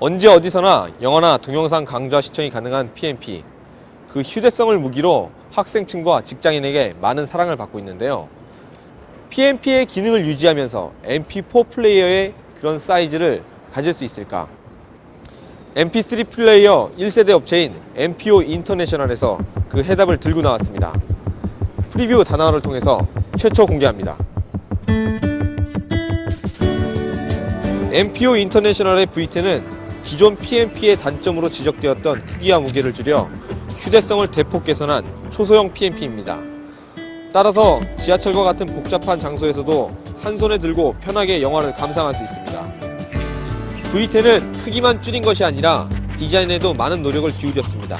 언제 어디서나 영화나 동영상 강좌 시청이 가능한 PMP. 그 휴대성을 무기로 학생층과 직장인에게 많은 사랑을 받고 있는데요. PMP의 기능을 유지하면서 MP4 플레이어의 그런 사이즈를 가질 수 있을까? MP3 플레이어 1세대 업체인 MPO 인터내셔널에서 그 해답을 들고 나왔습니다. 프리뷰 단화를 통해서 최초 공개합니다. MPO 인터내셔널의 V10은 기존 PMP의 단점으로 지적되었던 크기와 무게를 줄여 휴대성을 대폭 개선한 초소형 PMP입니다. 따라서 지하철과 같은 복잡한 장소에서도 한 손에 들고 편하게 영화를 감상할 수 있습니다. V10은 크기만 줄인 것이 아니라 디자인에도 많은 노력을 기울였습니다.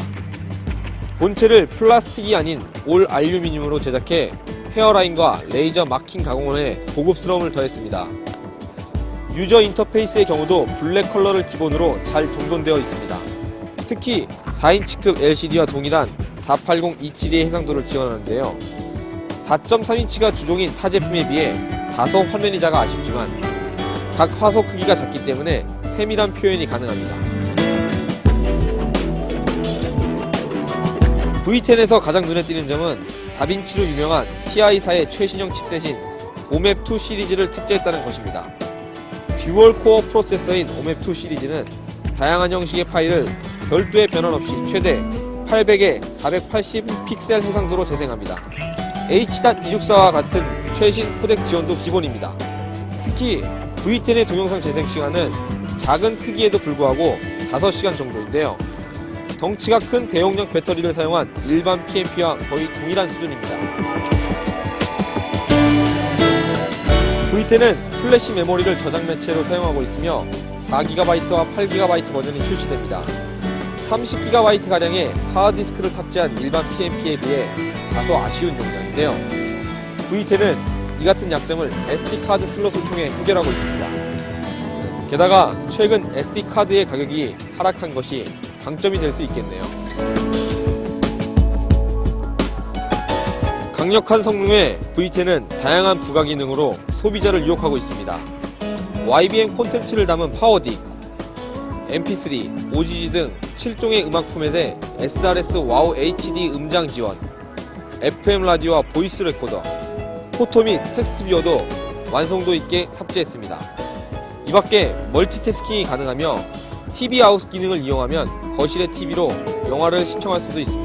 본체를 플라스틱이 아닌 올 알루미늄으로 제작해 헤어라인과 레이저 마킹 가공에 고급스러움을 더했습니다. 유저 인터페이스의 경우도 블랙 컬러를 기본으로 잘 정돈되어 있습니다. 특히 4인치급 LCD와 동일한 480-272의 해상도를 지원하는데요. 4.3인치가 주종인 타 제품에 비해 다소 화면이 작아 아쉽지만 각 화소 크기가 작기 때문에 세밀한 표현이 가능합니다. V10에서 가장 눈에 띄는 점은 다빈치로 유명한 TI사의 최신형 칩셋인 오맵2 시리즈를 탑재했다는 것입니다. 듀얼 코어 프로세서인 오맵2 시리즈는 다양한 형식의 파일을 별도의 변환 없이 최대 800에 480 픽셀 해상도로 재생합니다. H.264와 같은 최신 코덱 지원도 기본입니다. 특히 V10의 동영상 재생 시간은 작은 크기에도 불구하고 5시간 정도인데요. 덩치가 큰 대용량 배터리를 사용한 일반 PMP와 거의 동일한 수준입니다. V10은 플래시 메모리를 저장 매체로 사용하고 있으며 4GB와 8GB 버전이 출시됩니다. 30GB 가량의 하드디스크를 탑재한 일반 PMP에 비해 다소 아쉬운 용량인데요. V10은 이 같은 약점을 SD카드 슬롯을 통해 해결하고 있습니다. 게다가 최근 SD카드의 가격이 하락한 것이 강점이 될 수 있겠네요. 강력한 성능의 V10은 다양한 부가 기능으로 소비자를 유혹하고 있습니다. YBM 콘텐츠를 담은 파워딕, MP3, OGG 등 7종의 음악 포맷에 SRS 와우 HD 음장 지원, FM 라디오와 보이스 레코더, 포토 및 텍스트 뷰어도 완성도 있게 탑재했습니다. 이 밖에 멀티태스킹이 가능하며 TV 아웃 기능을 이용하면 거실의 TV로 영화를 시청할 수도 있습니다.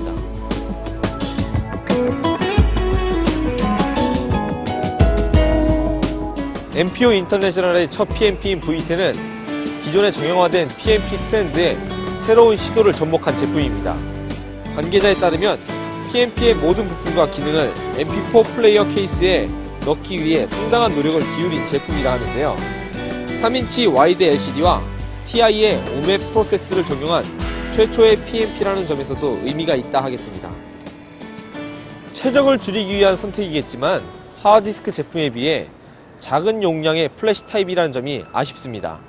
MPO 인터내셔널의 첫 PMP인 V10은 기존의 정형화된 PMP 트렌드에 새로운 시도를 접목한 제품입니다. 관계자에 따르면 PMP의 모든 부품과 기능을 MP4 플레이어 케이스에 넣기 위해 상당한 노력을 기울인 제품이라 하는데요. 3인치 와이드 LCD와 TI의 오맵 프로세스를 적용한 최초의 PMP라는 점에서도 의미가 있다 하겠습니다. 최적을 줄이기 위한 선택이겠지만 하드디스크 제품에 비해 작은 용량의 플래시 타입이라는 점이 아쉽습니다.